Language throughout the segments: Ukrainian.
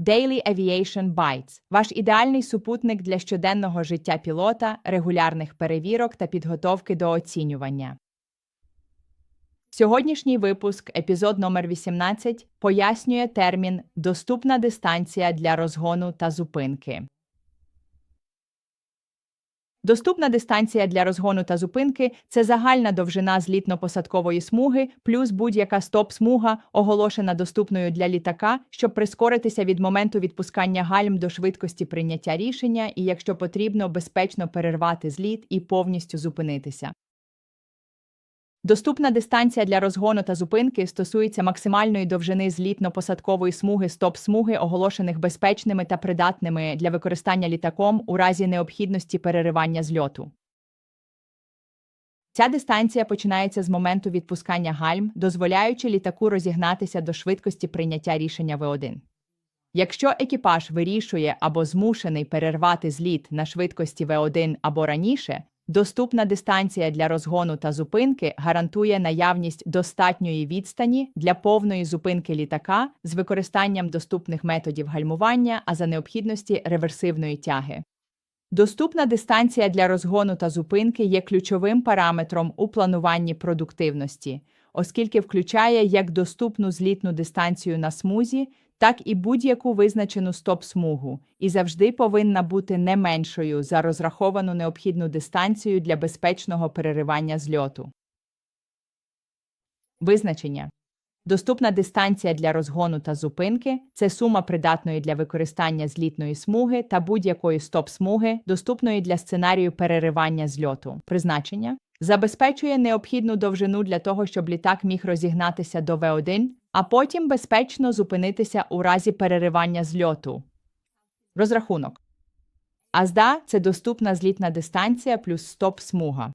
Daily Aviation Bites – ваш ідеальний супутник для щоденного життя пілота, регулярних перевірок та підготовки до оцінювання. Сьогоднішній випуск, епізод номер 18, пояснює термін «доступна дистанція для розгону та зупинки». Доступна дистанція для розгону та зупинки це загальна довжина злітно-посадкової смуги плюс будь-яка стоп-смуга, оголошена доступною для літака, щоб прискоритися від моменту відпускання гальм до швидкості прийняття рішення і, якщо потрібно, безпечно перервати зліт і повністю зупинитися. Доступна дистанція для розгону та зупинки стосується максимальної довжини злітно-посадкової смуги стоп-смуги, оголошених безпечними та придатними для використання літаком у разі необхідності переривання зльоту. Ця дистанція починається з моменту відпускання гальм, дозволяючи літаку розігнатися до швидкості прийняття рішення В1. Якщо екіпаж вирішує або змушений перервати зліт на швидкості В1 або раніше, Доступна дистанція для розгону та зупинки гарантує наявність достатньої відстані для повної зупинки літака з використанням доступних методів гальмування, а за необхідності реверсивної тяги. Доступна дистанція для розгону та зупинки є ключовим параметром у плануванні продуктивності, оскільки включає як доступну злітну дистанцію на смузі, так і будь-яку визначену стоп-смугу, і завжди повинна бути не меншою за розраховану необхідну дистанцію для безпечного переривання зльоту. Визначення Доступна дистанція для розгону та зупинки це сума придатної для використання злітної смуги та будь-якої стоп-смуги, доступної для сценарію переривання зльоту. Призначення забезпечує необхідну довжину для того, щоб літак міг розігнатися до В1, а потім безпечно зупинитися у разі переривання зльоту. Розрахунок АЗДА це доступна злітна дистанція плюс стоп-смуга.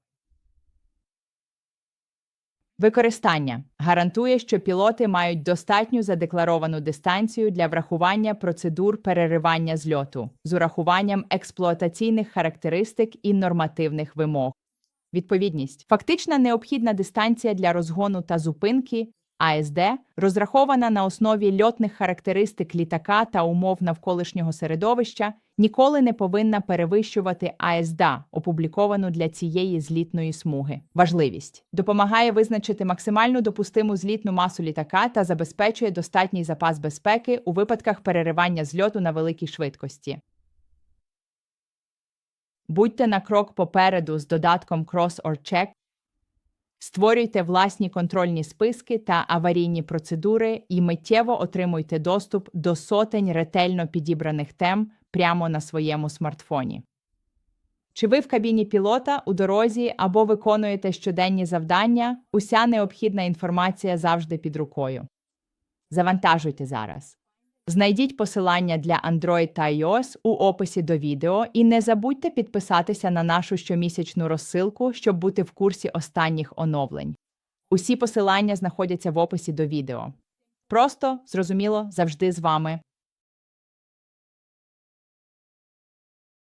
Використання гарантує, що пілоти мають достатню задекларовану дистанцію для врахування процедур переривання зльоту з урахуванням експлуатаційних характеристик і нормативних вимог. Відповідність фактична необхідна дистанція для розгону та зупинки АСД розрахована на основі льотних характеристик літака та умов навколишнього середовища, ніколи не повинна перевищувати АСДА, опубліковану для цієї злітної смуги. Важливість допомагає визначити максимальну допустиму злітну масу літака та забезпечує достатній запас безпеки у випадках переривання зльоту на великій швидкості. Будьте на крок попереду з додатком Cross or Check Створюйте власні контрольні списки та аварійні процедури і миттєво отримуйте доступ до сотень ретельно підібраних тем прямо на своєму смартфоні. Чи ви в кабіні пілота у дорозі або виконуєте щоденні завдання, уся необхідна інформація завжди під рукою. Завантажуйте зараз. Знайдіть посилання для Android та iOS у описі до відео і не забудьте підписатися на нашу щомісячну розсилку, щоб бути в курсі останніх оновлень. Усі посилання знаходяться в описі до відео. Просто, зрозуміло, завжди з вами.